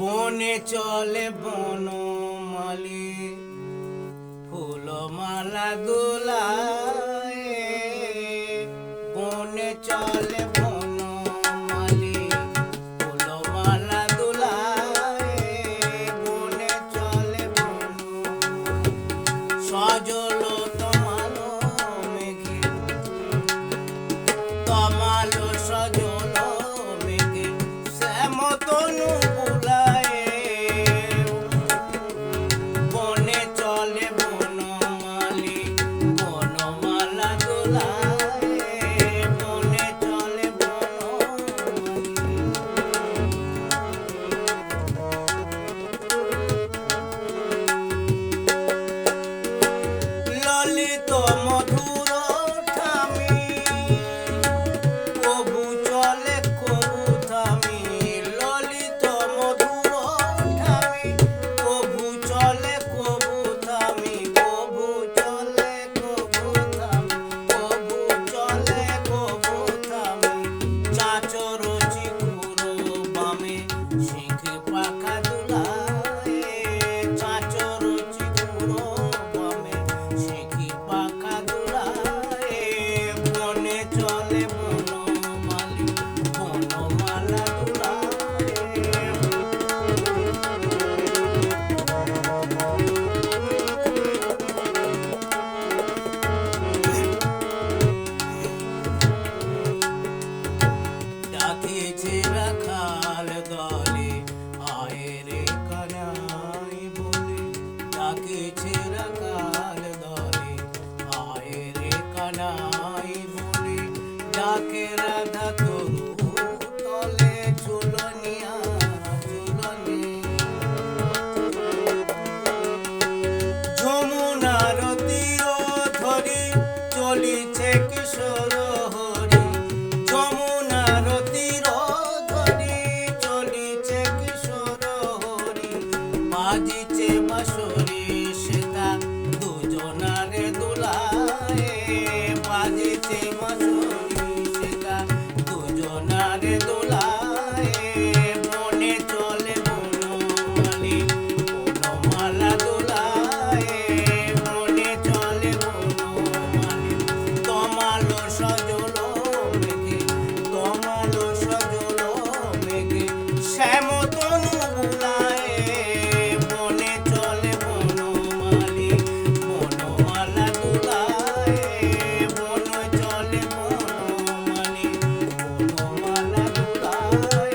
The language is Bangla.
বনে চলে বনমালী ফুলমালা দোলায়। বনে চলে বন সজল তোমালো মেঘে। তমালো ললিত তো ঠামি ডাকে, রাধা তরু তলে চুলনিয়া চুলনি যমুনার তীর ধরি চলিছে কিশোর হরি। যমুনার তীর ধরি চলিছে কিশোর হরি। Bye.